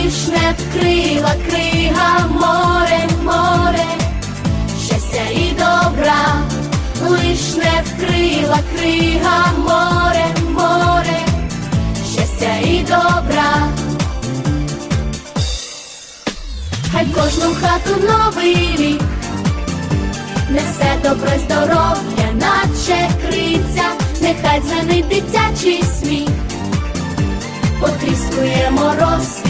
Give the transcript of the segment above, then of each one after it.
Лиш не вкрила крига море, море, щастя і добра, лиш не вкрила крига море, море. Щастя і добра. Хай кожну хату новий рік. Несе добро здоров'я, наче криця, нехай дзвенить дитячий сміх, потріскує мороз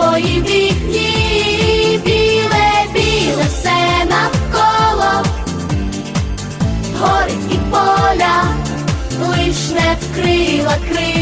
Твоїм вікні, біле, біле все навколо, гори і поля, лиш не вкрила крига